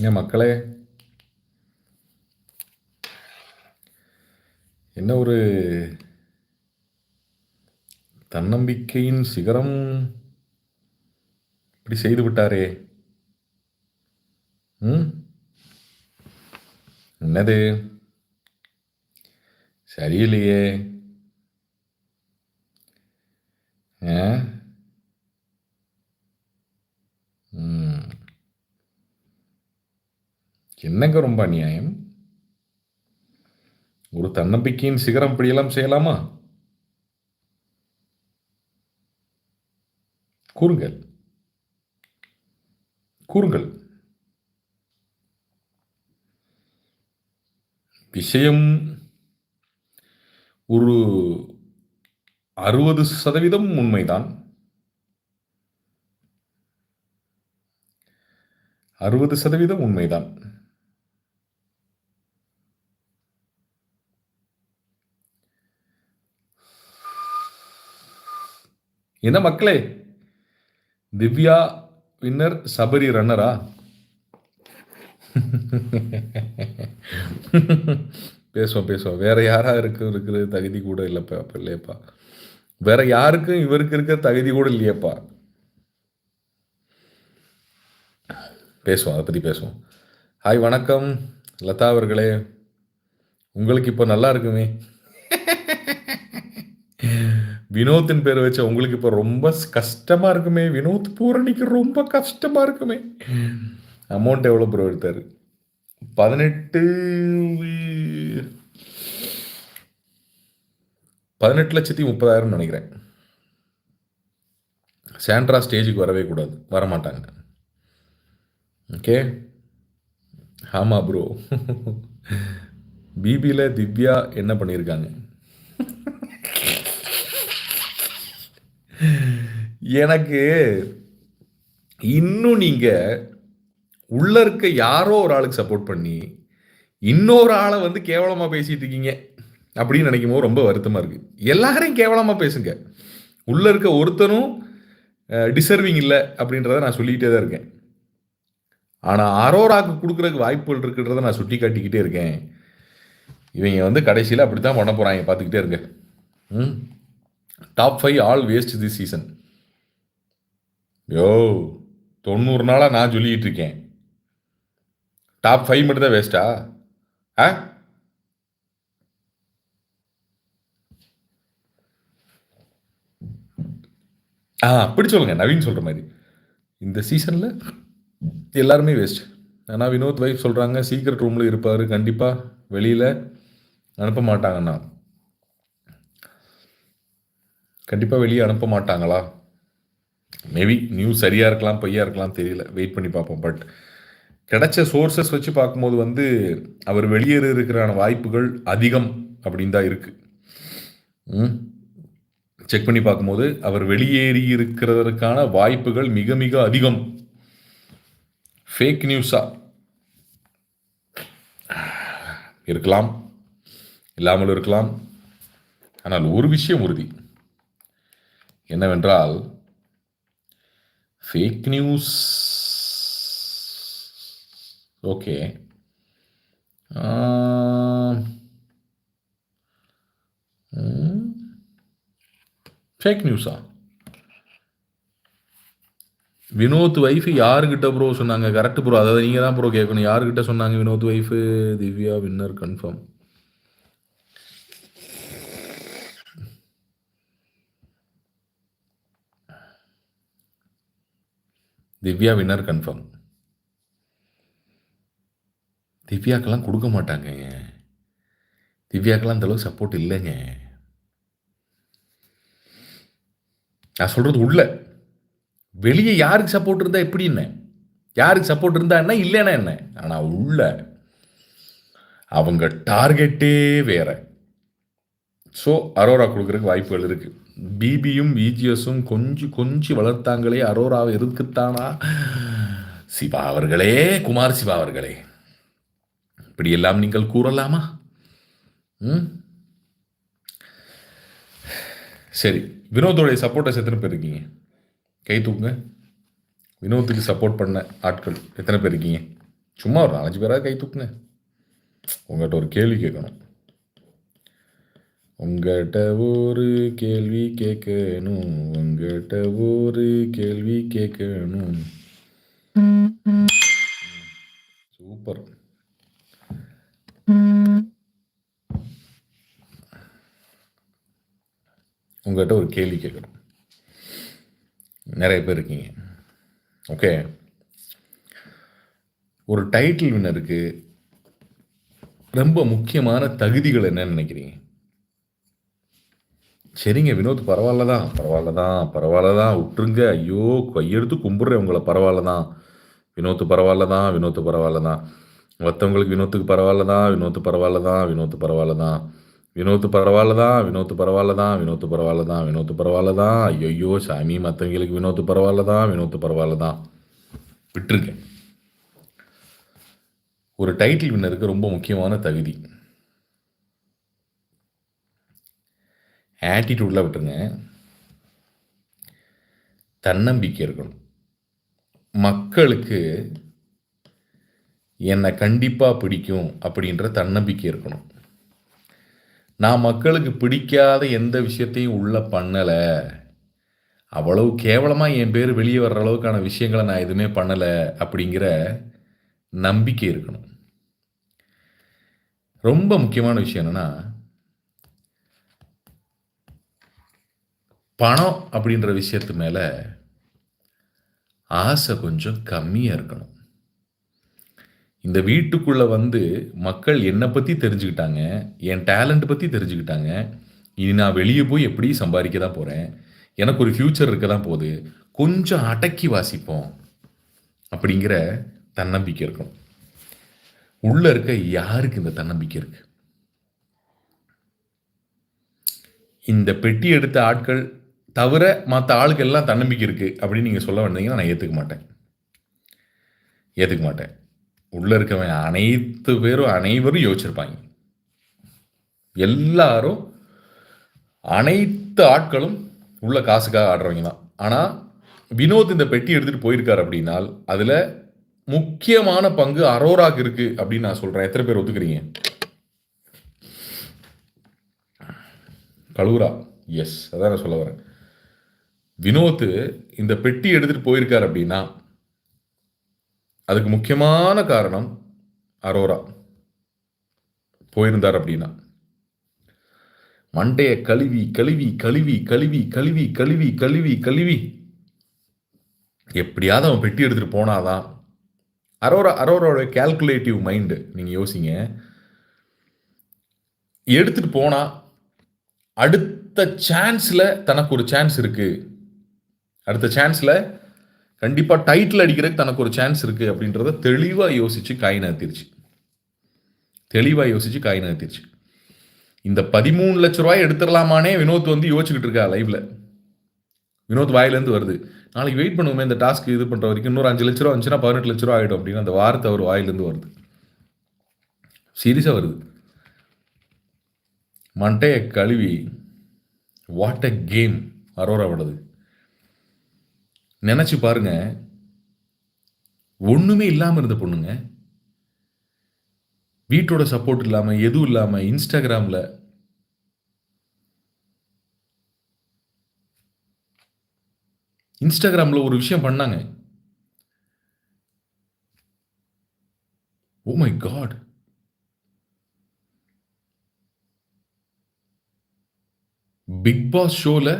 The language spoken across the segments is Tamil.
ஏன் மக்களே என்ன ஒரு தன்னம்பிக்கையின் சிகரம் இப்படி செய்து விட்டாரே? ம்? என்னது? சரியில்லையே. ஆ? ம். என்னங்க ரொம்ப அநியாயம்? ஒரு தன்னம்பிக்கையின் சிகரம் இப்படியெல்லாம் செய்யலாமா? கூறுங்கள். கூறுங்கள். விஷயம் ஒரு அறுபது சதவீதம் உண்மைதான். அறுபது சதவீதம் உண்மைதான். என்ன மக்களே? திவ்யா வின்னர் சபரி ரன்னரா பேசுவோம் பேசுவோம். வேற யாரா இருக்கு இருக்கிற தகுதி கூட இல்லைப்பா அப்ப இல்லையப்பா வேற யாருக்கும் இவருக்கு இருக்கிற தகுதி கூட இல்லையப்பா. பேசுவோம் அதை பற்றி பேசுவோம். ஹாய் வணக்கம். லதா அவர்களே. உங்களுக்கு இப்போ நல்லா இருக்குமே? வினோத்தின் பேர் வச்ச உங்களுக்கு இப்போ ரொம்ப கஷ்டமா இருக்குமே. வினோத் பூரணிக்கு ரொம்ப கஷ்டமா இருக்குமே. அமௌண்ட் எவ்வளோ ப்ரோ எடுத்தாரு? பதினெட்டு பதினெட்டு லட்சத்தி முப்பதாயிரம் நினைக்கிறேன். சாண்ட்ரா ஸ்டேஜுக்கு வரவே கூடாது. வரமாட்டாங்க. ஓகே ஆமாம் ப்ரோ பிபியில் திவ்யா என்ன பண்ணியிருக்காங்க எனக்கு இன்னும் நீங்கள் உள்ள இருக்க யாரோ ஒரு ஆளுக்கு சப்போர்ட் பண்ணி இன்னொரு ஆளை வந்து கேவலமாக பேசிட்டு இருக்கீங்க அப்படின்னு நினைக்கும் போது ரொம்ப வருத்தமாக இருக்குது எல்லாரையும் கேவலமாக பேசுங்க. உள்ளே இருக்க ஒருத்தனும் டிசர்விங் இல்லை அப்படின்றத நான் சொல்லிக்கிட்டே தான் இருக்கேன். ஆனால் அரோராக்கு கொடுக்குறதுக்கு வாய்ப்புகள் இருக்குன்றதை நான் சுட்டி காட்டிக்கிட்டே இருக்கேன். இவங்க வந்து கடைசியில் அப்படி தான் பண்ண போகிறாங்க பார்த்துக்கிட்டே இருங்க. ம். Top five all waste the season யோ தொண்ணூறு நாளாக நான் சொல்லிக்கிட்டு இருக்கேன் டாப் ஃபைவ் மட்டும் தான் வேஸ்ட்டா ஆ? ஆ? அப்படி சொல்லுங்க நவீன் சொல்கிற மாதிரி. இந்த சீசனில் எல்லாருமே வேஸ்ட் ஆனால் வினோத் வைஃப் சொல்கிறாங்க சீக்ரெட் ரூமில் இருப்பார் கண்டிப்பாக வெளியில் அனுப்ப மாட்டாங்கண்ணா கண்டிப்பாக வெளியே அனுப்ப மாட்டாங்களா? மேபி நியூஸ் சரியாக இருக்கலாம் பொய்யா இருக்கலாம் தெரியல. வெயிட் பண்ணி பார்ப்போம். பட் கிடைச்ச சோர்சஸ் வச்சு பார்க்கும்போது வந்து அவர் வெளியேற இருக்கிறான வாய்ப்புகள் அதிகம் அப்படின்னு தான் இருக்குது செக் பண்ணி பார்க்கும்போது அவர் வெளியேறி இருக்கிறதற்கான வாய்ப்புகள் மிக மிக அதிகம். ஃபேக் நியூஸா இருக்கலாம். இல்லாமல் இருக்கலாம். ஆனால் ஒரு விஷயம் உறுதி. என்னவென்றால் ஃபேக் நியூஸ் ஓகே ஃபேக் நியூஸா வினோத் ஒய்ஃப் யாருக்கிட்ட ப்ரோ சொன்னாங்க? கரெக்ட் ப்ரோ அதாவது நீங்கள் தான் ப்ரோ கேட்கணும். யாருக்கிட்ட சொன்னாங்க Vinod wife Divya winner confirm Divya winner confirm. திவ்யாக்கெல்லாம் கொடுக்க மாட்டாங்க. திவ்யாக்கெல்லாம் அந்தளவுக்கு சப்போர்ட் இல்லைங்க. நான் சொல்கிறது உள்ள. வெளியே யாருக்கு சப்போர்ட் இருந்தால் எப்படி என்ன? யாருக்கு சப்போர்ட் இருந்தா என்ன? இல்லைன்னா என்ன? ஆனால் உள்ள. அவங்க டார்கெட்டே வேற. ஸோ அரோரா கொடுக்குறதுக்கு வாய்ப்புகள் இருக்குது பிபியும் விஜிஎஸும் கொஞ்சம் கொஞ்சம் வளர்த்தாங்களே அரோராவை இருக்குத்தானா சிவா அவர்களே குமார் சிவா அவர்களே இப்படியெல்லாம் நீங்கள் கூறலாமா? ம்? சரி வினோதோடைய சப்போர்ட்டர்ஸ் எத்தனை பேர் இருக்கீங்க? கை தூக்குங்க. வினோத்துக்கு சப்போர்ட் பண்ண ஆட்கள் எத்தனை பேர் இருக்கீங்க? சும்மா ஒரு நாலஞ்சு பேராக கை தூக்குங்க. உங்கள்கிட்ட ஒரு கேள்வி கேட்கணும். உங்கள்கிட்ட ஒரு கேள்வி கேட்கணும் உங்கள்கிட்ட ஒரு கேள்வி கேட்கணும். சூப்பர். உங்கள்கிட்ட ஒரு கேள்வி கேட்கணும். நிறைய பேர் இருக்கீங்க. ஓகே ஒரு டைட்டில் வின்னருக்கு ரொம்ப முக்கியமான தகுதிகள் என்னன்னு நினைக்கிறீங்க? சரிங்க வினோத் பரவாயில்ல தான் பரவாயில்ல தான் பரவாயில்ல தான் விட்டுருங்க ஐயோ கையெடுத்து கும்பிட்றேன் உங்களை பரவாயில்ல தான் வினோத்து பரவாயில்ல தான் வினோத்து பரவாயில்ல தான் மற்றவங்களுக்கு வினோத்துக்கு பரவாயில்ல தான் வினோத்து பரவாயில்ல தான் வினோத்து பரவாயில்ல தான் வினோத்து பரவாயில்ல தான் வினோத்து பரவாயில்ல தான் வினோத்து பரவாயில்ல தான் வினோத்து பரவாயில்ல தான் ஐயோ சாமி மற்றவங்களுக்கு வினோத்து பரவாயில்ல தான் வினோத்து பரவாயில்ல தான் விட்டுருக்கேன் ஒரு டைட்டில் வின்னருக்கு ரொம்ப முக்கியமான தகுதி ஆட்டிடியூடில் விட்டுருங்க. தன்னம்பிக்கை இருக்கணும். மக்களுக்கு என்னை கண்டிப்பாக பிடிக்கும் அப்படின்ற தன்னம்பிக்கை இருக்கணும். நான் மக்களுக்கு பிடிக்காத எந்த விஷயத்தையும் உள்ளே பண்ணலை. அவ்வளவு கேவலமாக என் பேர் வெளியே வர்ற அளவுக்கான விஷயங்களை நான் எதுவுமே பண்ணலை அப்படிங்கிற நம்பிக்கை இருக்கணும். ரொம்ப முக்கியமான விஷயம் என்னென்னா பணம் அப்படின்ற விஷயத்து மேலே ஆசை கொஞ்சம் கம்மியாக இருக்கணும். இந்த வீட்டுக்குள்ளே வந்து மக்கள் என்னை பற்றி தெரிஞ்சுக்கிட்டாங்க என் டேலண்ட் பற்றி தெரிஞ்சுக்கிட்டாங்க. இனி நான் வெளியே போய் எப்படி சம்பாதிக்க தான் போகிறேன் எனக்கு ஒரு ஃப்யூச்சர் இருக்க தான் போகுது. கொஞ்சம் அடக்கி வாசிப்போம் அப்படிங்கிற தன்னம்பிக்கை இருக்கும் உள்ளே இருக்க யாருக்கு இந்த தன்னம்பிக்கை இருக்குது இந்த பெட்டி எடுத்த ஆட்கள் தவிர மற்ற ஆளுக்கெல்லாம் தன்னம்பிக்கை இருக்குது அப்படின்னு நீங்கள் சொல்ல வந்தீங்கன்னா நான் ஏற்றுக்க மாட்டேன். ஏற்றுக்க மாட்டேன். உள்ளே இருக்கவன் அனைத்து பேரும் அனைவரும் யோசிச்சிருப்பாங்க. எல்லாரும் அனைத்து ஆட்களும் உள்ள காசுக்காக ஆடுறவங்க தான். ஆனால் வினோத் இந்த பெட்டி எடுத்துகிட்டு போயிருக்கார் அப்படின்னால் அதில் முக்கியமான பங்கு அரோராக்கு இருக்குது அப்படின்னு நான் சொல்கிறேன் எத்தனை பேர் ஒத்துக்கிறீங்க? கழுவுரா எஸ் அதான் நான் சொல்ல வரேன். வினோத் இந்த பெட்டி எடுத்துகிட்டு போயிருக்கார் அப்படின்னா அதுக்கு முக்கியமான காரணம் அரோரா. போயிருந்தார் அப்படின்னா. மண்டையை கழுவி கழுவி கழுவி கழுவி கழுவி கழுவி கழுவி கழுவி. எப்படியாவது அவன் பெட்டி எடுத்துகிட்டு போனாதான். அரோரா அரோரோட கேல்குலேட்டிவ் மைண்டு நீங்கள் யோசிங்க. எடுத்துகிட்டு போனால் அடுத்த சான்ஸில் தனக்கு ஒரு சான்ஸ் இருக்குது அடுத்த சான்ஸில் கண்டிப்பாக டைட்டில் அடிக்கிறதுக்கு தனக்கு ஒரு சான்ஸ் இருக்குது அப்படின்றத தெளிவாக யோசித்து காய் நகர்த்திருச்சு. தெளிவாக யோசித்து காய் நகர்த்திருச்சு. இந்த பதிமூணு லட்ச ரூபாய் எடுத்துடலாமானே வினோத் வந்து யோசிச்சுக்கிட்டு இருக்கா லைவில் வினோத் வாயிலேருந்து வருது. நாளைக்கு வெயிட் பண்ணுவோமே இந்த டாஸ்க் இது பண்ணுற வரைக்கும் இன்னொரு அஞ்சு லட்ச ரூபா வந்துச்சுன்னா பதினெட்டு லட்ச ரூபா ஆகிடும் அப்படின்னு அந்த வார்த்தை அவர் வாயிலேருந்து வருது. சீரியஸாக வருது. மண்டையை கழுவி வாட் அ கேம் அரோராவோடது நினச்சி பாருங்க. ஒன்றுமே இல்லாமல் இருந்த பொண்ணுங்க. வீட்டோட சப்போர்ட் இல்லாமல் எதுவும் இல்லாமல் இன்ஸ்டாகிராமில் இன்ஸ்டாகிராமில் ஒரு விஷயம் பண்ணாங்க. Oh my god big pass ஷோவில்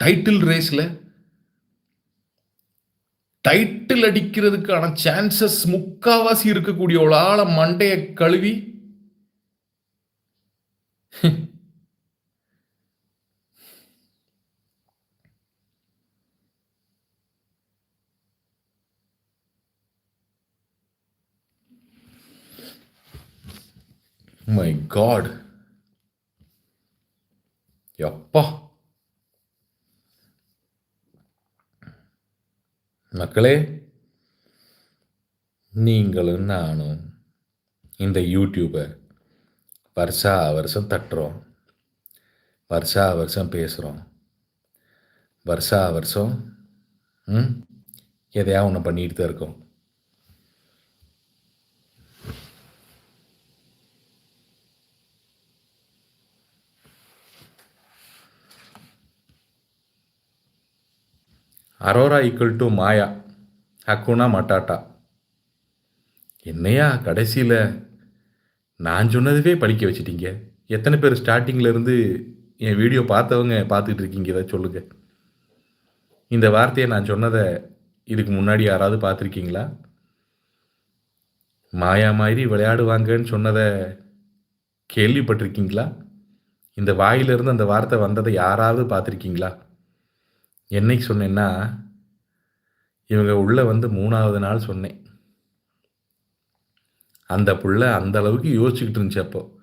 டைட்டில் ரேஸில் டைட்டில் அடிக்கிறதுக்கான சான்சஸ் முக்காவாசி இருக்கக்கூடிய ஒரு ஆளை மண்டையை கழுவி மை காட் எப்பா? மக்களே நீங்களும் நானும் இந்த யூடியூப்பை வருஷா வருஷம் தட்டுறோம். வருஷா வருஷம் பேசுகிறோம் வருஷா வருஷம் ம் எதையா ஒன்று பண்ணிட்டு தான் இருக்கோம். Aurora equal to Maya hakuna matata. என்னையா கடைசியில் நான் சொன்னதுவே படிக்க வச்சிட்டீங்க? எத்தனை பேர் ஸ்டார்டிங்கிலேருந்து என் வீடியோ பார்த்தவங்க பார்த்துட்டு இருக்கீங்க? இதை சொல்லுங்கள் இந்த வார்த்தையை நான் சொன்னதை இதுக்கு முன்னாடி யாராவது பார்த்துருக்கீங்களா? மாயா மாதிரி விளையாடுவாங்கன்னு சொன்னதை கேள்விப்பட்டிருக்கீங்களா? இந்த வாயிலிருந்து அந்த வார்த்தை வந்ததை யாராவது பார்த்துருக்கீங்களா? என்னைக்கு சொன்னேன்னா இவங்க உள்ளே வந்து மூணாவது நாள் சொன்னேன். அந்த புள்ள அந்த அளவுக்கு யோசிச்சுக்கிட்டு இருந்துச்சு அப்போ.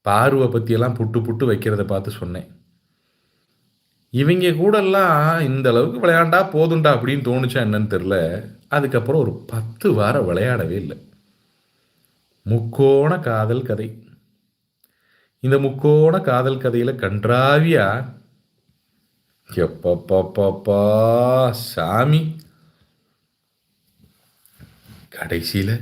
பார்வை பற்றியெல்லாம் புட்டு புட்டு வைக்கிறத பார்த்து சொன்னேன். இவங்க கூடலாம் இந்த அளவுக்கு விளையாண்டா போதுண்டா அப்படின்னு தோணுச்சா என்னன்னு தெரில அதுக்கப்புறம் ஒரு பத்து வாரம் விளையாடவே இல்லை. முக்கோண காதல் கதை. இந்த முக்கோண காதல் கதையில் கன்றாவியாக எப்பப்பப்பப்பா சாமி கடைசியில்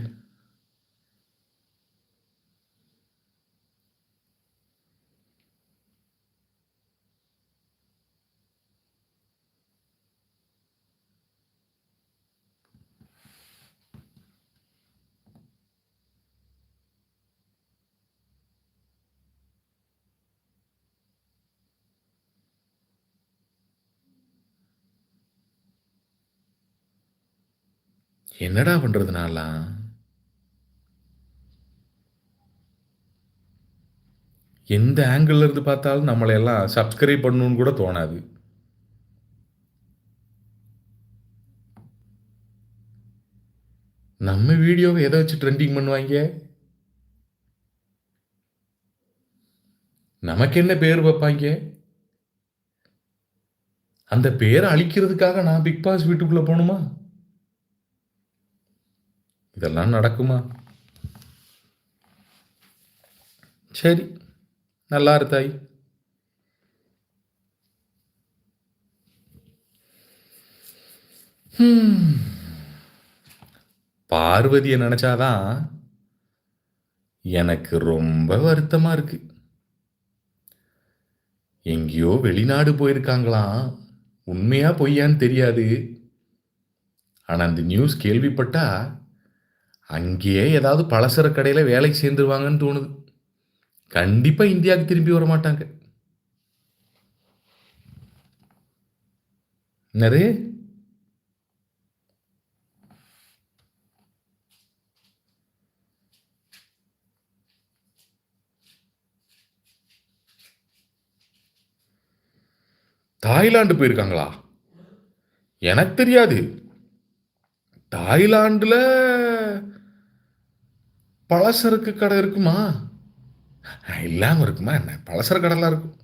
என்னடா பண்ணுறது நான்லாம் எந்த ஆங்கிள் இருந்து பார்த்தாலும் நம்மளை எல்லாம் சப்ஸ்கிரைப் பண்ணணும்னு கூட தோணாது. நம்ம வீடியோவை எதை வச்சு ட்ரெண்டிங் பண்ணுவாங்க? நமக்கு என்ன பேர் வைப்பாங்க? அந்த பேரை அழிக்கிறதுக்காக நான் பிக் பாஸ் வீட்டுக்குள்ளே போகணுமா? இதெல்லாம் நடக்குமா? சரி நல்லா இருந்தாய் பார்வதியை நினச்சாதான் எனக்கு ரொம்ப வருத்தமாக இருக்கு. எங்கேயோ வெளிநாடு போயிருக்காங்களாம். உண்மையா பொய்யான்னு தெரியாது. ஆனால் அந்த நியூஸ் கேள்விப்பட்டா அங்கேயே ஏதாவது பலசர கடையில் வேலைக்கு சேர்ந்துருவாங்கன்னு தோணுது. கண்டிப்பாக இந்தியாவுக்கு திரும்பி வர மாட்டாங்க நிறைய தாய்லாந்து போயிருக்காங்களா? எனக்கு தெரியாது. தாய்லாண்டில் பலசரக்கு கடை இருக்குமா? இல்லாமல் இருக்குமா என்ன? பலசர கடைலாம் இருக்கும்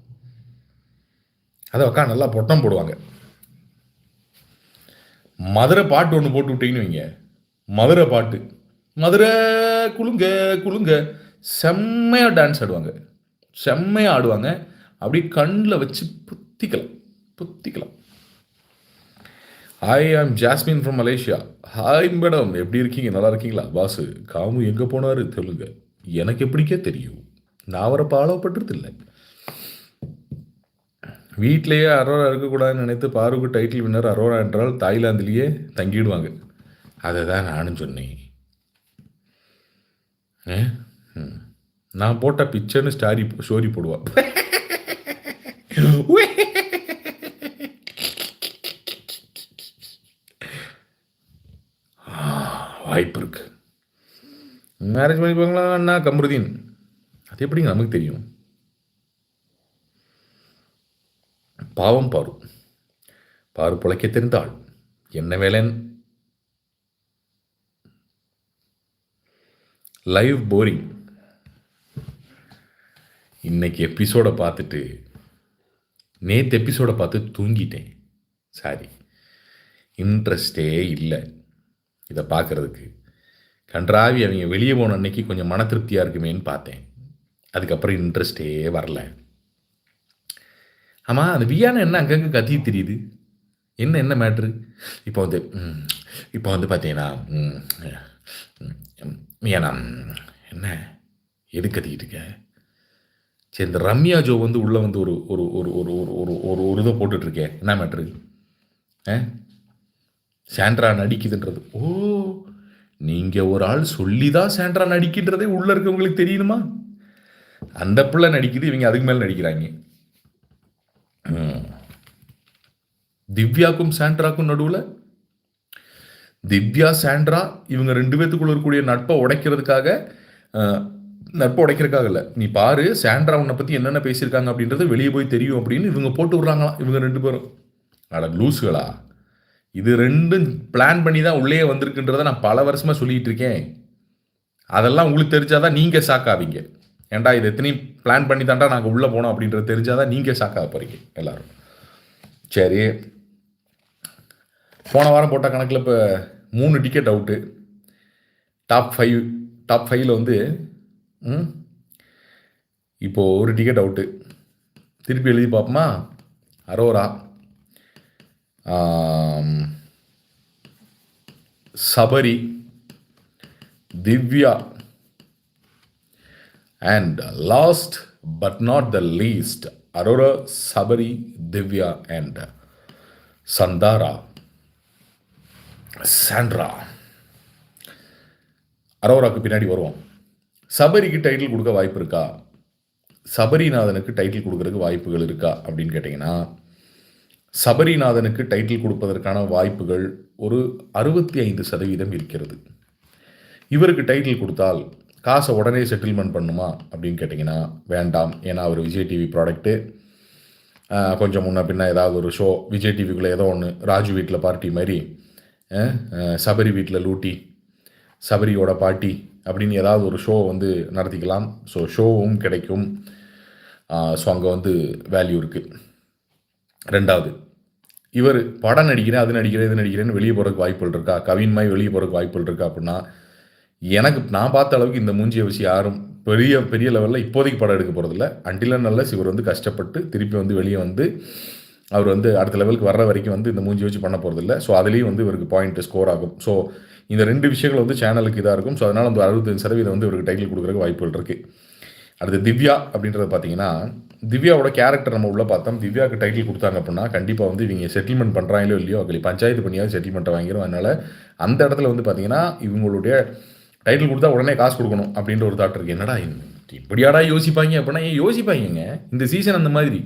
அதை உக்கா நல்லா பொட்டம் போடுவாங்க. மதுரை பாட்டு ஒன்று போட்டு விட்டீங்கன்னு வைங்க. மதுரை பாட்டு. மதுரை குலுங்க குலுங்க. செம்மையாக டான்ஸ் ஆடுவாங்க. செம்மையாக ஆடுவாங்க. அப்படி கண்ணில் வச்சு புத்திக்கலாம். புத்திக்கலாம். Hi I'm Jasmine from Malaysia hi madam எப்படி இருக்கீங்க? நல்லா இருக்கீங்களா? பாசு காமு எங்கே போனார்? தெலுங்க எனக்கு எப்படிக்கே தெரியும். நான் அவரை ஃபாலோ இல்லை வீட்டிலேயே அரோரா இருக்கக்கூடாதுன்னு நினைத்து பாருக்கு டைட்டில் வின்னர் அரோரா என்றால் தாய்லாந்திலேயே தங்கிடுவாங்க. அதை தான் நானும் சொன்னேன். நான் போட்ட பிக்சர்னு ஸ்டாரி ஸ்டோரி போடுவாள் மேரேஜ் பண்ணிப்பாங்களா அண்ணா கமருதீன். அது எப்படிங்க நமக்கு தெரியும்? பாவம் பாரு. பாரு பிழைக்க தெரிந்தாள் என்ன வேலைன் லைவ் போரிங் இன்னைக்கு எபிசோடை பார்த்துட்டு நேற்று எபிசோடை பார்த்து தூங்கிட்டேன். சாரி. இன்ட்ரெஸ்டே இல்லை. இதை பார்க்குறதுக்கு. கன்றாவி அவங்க வெளியே போன அன்னைக்கு கொஞ்சம் மன திருப்தியாக இருக்குமேன்னு பார்த்தேன். அதுக்கப்புறம் இன்ட்ரெஸ்டே வரல. ஆமாம் அந்த வியானம் என்ன அங்கங்கே கத்தி தெரியுது? என்ன என்ன மேட்ரு இப்போ வந்து ம், இப்போ வந்து பார்த்தீங்கன்னா ம், என்ன? எது கத்திக்கிட்டு இருக்க? சரி இந்த ரம்யா ஜோ வந்து உள்ளே வந்து ஒரு ஒரு ஒரு ஒரு ஒரு ஒரு ஒரு ஒரு இதை போட்டுட்ருக்கேன் என்ன மேட்ரு ஆ? சாண்ட்ரா நடிக்குதுன்றது. ஓ நீங்கள் ஒரு ஆள் சொல்லி தான் நடிக்கின்றதே உள்ளே இருக்கவங்களுக்கு தெரியணுமா அந்த பிள்ளை நடிக்குது இவங்க அதுக்கு மேல நடிக்கிறாங்க. திவ்யாக்கும் சாண்ட்ராக்கும் நடுவில்? திவ்யா சாண்ட்ரா இவங்க ரெண்டு பேத்துக்குள்ள இருக்கக்கூடிய நட்பை உடைக்கிறதுக்காக நட்பை உடைக்கிறதுக்காக இல்லை. நீ பாரு சாண்ட்ரா உன்னை பற்றி என்னென்ன பேசியிருக்காங்க அப்படின்றது வெளியே போய் தெரியும் அப்படின்னு இவங்க போட்டு விட்றாங்களாம் இவங்க ரெண்டு பேரும். அட லூஸுகளா இது ரெண்டும் பிளான் பண்ணி தான் உள்ளே வந்திருக்குன்றதை நான் பல வருஷமாக சொல்லிட்டு இருக்கேன். அதெல்லாம் உங்களுக்கு தெரிஞ்சாதான் நீங்கள் ஷாக்காவீங்க ஏன்டா இது எத்தனையும் பிளான் பண்ணி தான்டா நாங்கள் உள்ளே போனோம் அப்படின்றது தெரிஞ்சாதான் நீங்கள் ஷாக்காக போகிறீங்க எல்லாரும். சரி. போன வாரம் போட்ட கணக்கில் இப்போ மூணு ticket out top five top ஃபைவ்ல வந்து ம், ஒரு டிக்கெட் அவுட்டு திருப்பி எழுதி பார்ப்போமா? Aurora. Sabari Divya and last but not the least Aurora Sabari Divya and சந்தாரா Sandra அரோராக்கு பின்னாடி வருவோம் சபரிக்கு டைட்டில் கொடுக்க வாய்ப்பு இருக்கா சபரிநாதனுக்கு டைட்டில் கொடுக்கறதுக்கு வாய்ப்புகள் இருக்கா அப்படின்னு கேட்டிங்கன்னா சபரிநாதனுக்கு டைட்டில் கொடுப்பதற்கான வாய்ப்புகள் ஒரு அறுபத்தி ஐந்து சதவீதம் இருக்கிறது. இவருக்கு டைட்டில் கொடுத்தால் காசை உடனே செட்டில்மெண்ட் பண்ணுமா அப்படின்னு கேட்டிங்கன்னா வேண்டாம். ஏன்னா அவர் விஜய் டிவி ப்ராடக்ட்டு கொஞ்சம் முன்ன பின்ன ஏதாவது ஒரு ஷோ விஜய் டிவிக்குள்ளே ஏதோ ஒன்று ராஜு வீட்டில் பார்ட்டி மாதிரி சபரி வீட்டில் லூட்டி சபரியோட பாட்டி அப்படின்னு ஏதாவது ஒரு ஷோ வந்து நடத்திக்கலாம். ஸோ ஷோவும் கிடைக்கும். ஸோ அங்கே வந்து வேல்யூ இருக்குது ரெண்டாவது இவர் படம் நடிக்கிறேன் அது நடிக்கிறேன் இது நடிக்கிறேன்னு வெளியே போகிறதுக்கு வாய்ப்புகள் இருக்கா? கவின் மாதிரி வெளியே போகிறதுக்கு வாய்ப்புகள் இருக்கா அப்படின்னா எனக்கு நான் பார்த்த அளவுக்கு இந்த மூஞ்சியை வச்சு யாரும் பெரிய பெரிய லெவலில் இப்போதைக்கு படம் எடுக்க போகிறதில்ல அண்டில நல்ல இவர் வந்து கஷ்டப்பட்டு திருப்பி வந்து வெளியே வந்து அவர் வந்து அடுத்த லெவலுக்கு வர்ற வரைக்கும் வந்து இந்த மூஞ்சி வச்சு பண்ண போகிறதில்ல ஸோ அதுலேயும் வந்து இவருக்கு பாயிண்ட் ஸ்கோர் ஆகும். ஸோ இந்த ரெண்டு விஷயங்கள் வந்து சேனலுக்கு இதாக இருக்கும். ஸோ அதனால் வந்து அறுபத்தஞ்சு சதவீதம் வந்து இவருக்கு டைட்டில் கொடுக்குறதுக்கு வாய்ப்புகள் இருக்குது அடுத்து திவ்யா அப்படின்றத பார்த்தீங்கன்னா திவ்யாவோட கேரக்டர் நம்ம உள்ளே பார்த்தோம். திவ்யாவுக்கு டைட்டில் கொடுத்தாங்க அப்படின்னா கண்டிப்பாக வந்து இவங்க செட்டில்மெண்ட் பண்ணுறாங்களோ இல்லையோ அக்களி பஞ்சாயத்து பண்ணியாவது செட்டில்மெண்ட்டை வாங்கிடும் அதனால் அந்த இடத்துல வந்து பார்த்தீங்கன்னா இவங்களுடைய டைட்டில் கொடுத்தா உடனே காசு கொடுக்கணும் அப்படின்ற ஒரு தாட் இருக்குது என்னடா இப்படியாடா யோசிப்பாங்க அப்படின்னா ஏன் யோசிப்பாங்க இந்த சீசன் அந்த மாதிரி.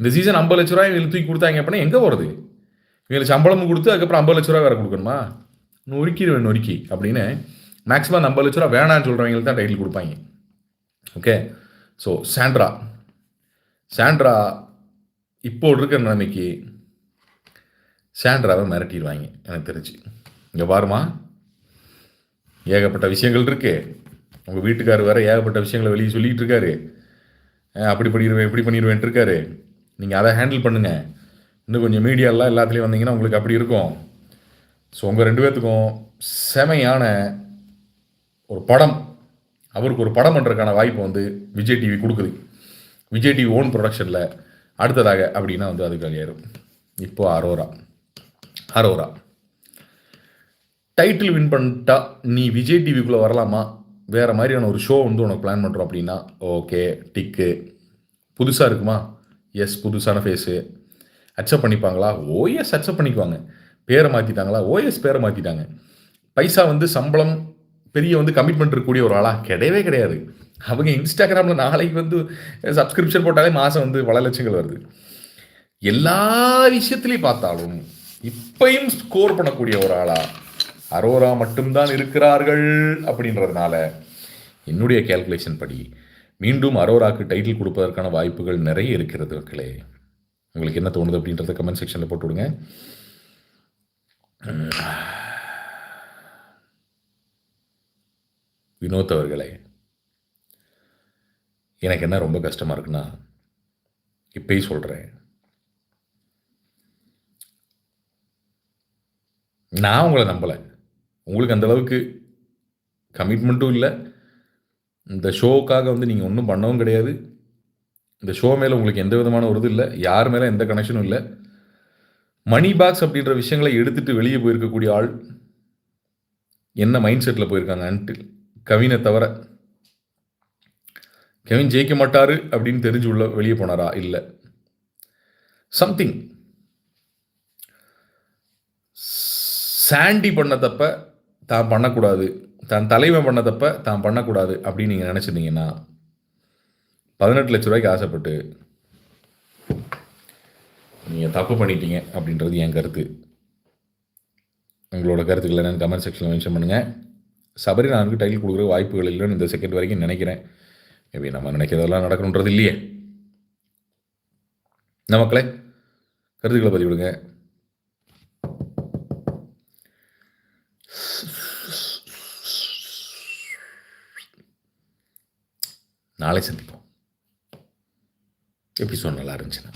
இந்த சீசன் ஐம்பது லட்ச ரூபாய் இவங்களுக்கு தூக்கி கொடுத்தாங்க அப்படின்னா எங்கே போகிறது இவங்களுக்கு சம்பளமும் கொடுத்து அதுக்கப்புறம் ஐம்பது லட்ச ரூபா வேறு கொடுக்கணுமா? நொறுக்கிடுவேன் நொறுக்கி அப்படின்னு மேக்ஸிமம் ஐம்பது லட்ச ரூபா வேணான்னு சொல்கிறவங்களுக்கு தான் டைட்டில் கொடுப்பாங்க. ஓகே ஸோ சாண்ட்ரா சாண்ட்ரா இப்போ இருக்கிற நிலைமைக்கு சாண்ட்ராவை மிரட்டிடுவாங்க எனக்கு தெரிஞ்சு. இங்கே பாருமா ஏகப்பட்ட விஷயங்கள் இருக்கு. உங்கள் வீட்டுக்காரர் வேறு ஏகப்பட்ட விஷயங்களை வெளியே சொல்லிகிட்டு இருக்காரு. அப்படி பண்ணிடுவேன் இப்படி பண்ணிடுவேன்ட்டு இருக்காரு. நீங்கள் அதை ஹேண்டில் பண்ணுங்கள் இன்னும் கொஞ்சம் மீடியாலாம் எல்லாத்துலேயும் வந்தீங்கன்னா உங்களுக்கு அப்படி இருக்கும். ஸோ உங்கள் ரெண்டு பேர்த்துக்கும் செமையான ஒரு படம். அவருக்கு ஒரு படம் பண்ணுறதுக்கான வாய்ப்பு வந்து விஜய் டிவி கொடுக்குது. விஜய் டிவி ஓன் ப்ரொடக்ஷனில் அடுத்ததாக அப்படின்னா வந்து அது கல்யாணம் இப்போது அரோரா. அரோரா. டைட்டில் வின் பண்ணிட்டா நீ விஜய் டிவிக்குள்ளே வரலாமா? வேறு மாதிரியான ஒரு ஷோ வந்து உனக்கு பிளான் பண்ணுறோம் அப்படின்னா ஓகே டிக்கு புதுசாக இருக்குமா? எஸ் புதுசான ஃபேஸு அக்செப்ட் பண்ணிப்பாங்களா? ஓஎஸ் அக்செப்ட் பண்ணிக்குவாங்க. பேரை மாற்றிட்டாங்களா ஓஎஸ் பேரை மாற்றிட்டாங்க பைசா வந்து சம்பளம் பெரிய வந்து கமிட்மெண்ட் இருக்கக்கூடிய ஒரு ஆளா? கிடையவே கிடையாது. அவங்க இன்ஸ்டாகிராமில் நாளைக்கு வந்து சப்ஸ்கிரிப்ஷன் போட்டாலே மாதம் வந்து பல லட்சங்கள் வருது. எல்லா விஷயத்துலையும் பார்த்தாலும் இப்பையும் ஸ்கோர் பண்ணக்கூடிய ஒரு ஆளா அரோரா மட்டும்தான் இருக்கிறார்கள் அப்படின்றதுனால என்னுடைய கேல்குலேஷன் படி மீண்டும் அரோராக்கு டைட்டில் கொடுப்பதற்கான வாய்ப்புகள் நிறைய இருக்கிறது மக்களே. உங்களுக்கு என்ன தோணுது அப்படின்றத கமெண்ட் செக்ஷனில் போட்டு விடுங்க. வினோத் அவர்களே எனக்கு என்ன ரொம்ப கஷ்டமாக இருக்குன்னா இப்பயும் சொல்கிறேன் நான் உங்களை நம்பலை. உங்களுக்கு அந்தளவுக்கு கமிட்மெண்ட்டும் இல்லை. இந்த ஷோவுக்காக வந்து நீங்கள் ஒன்றும் பண்ணவும் கிடையாது. இந்த ஷோ மேலே உங்களுக்கு எந்த விதமான ஒரு இது இல்லை. யார் மேலே எந்த கனெக்ஷனும் இல்லை. மணி பாக்ஸ் அப்படின்ற விஷயங்களை எடுத்துகிட்டு வெளியே போயிருக்கக்கூடிய ஆள் என்ன மைண்ட் செட்டில் போயிருக்காங்கன்ட்டு கவினை தவிர கெவின் ஜெயிக்க மாட்டார் அப்படின்னு தெரிஞ்சு உள்ள வெளியே போனாரா? இல்லை. சம்திங் சாண்டி பண்ண தப்ப தான் பண்ணக்கூடாது. தான் தலைவன் பண்ண தப்ப தான் பண்ணக்கூடாது அப்படின்னு நீங்கள் நினச்சிருந்தீங்கன்னா பதினெட்டு லட்ச ரூபாய்க்கு ஆசைப்பட்டு நீங்கள் தப்பு பண்ணிட்டீங்க அப்படின்றது என் கருத்து. உங்களோட கருத்துக்களை என்னென்னு கமெண்ட் செக்ஷனில் மென்ஷன் பண்ணுங்கள் சபரிநாதனுக்கு டைட்டில் கொடுக்குற வாய்ப்புகள் இல்லைன்னு இந்த செகண்ட் வரைக்கும் நினைக்கிறேன். மேபி நம்ம நினைக்கிறதெல்லாம் நடக்கணுன்றது இல்லையே. நமக்களே கருத்துக்களை பதிவிடுங்க. நாளை சந்திப்போம். எபிசோட் நல்லா இருந்துச்சுன்னா?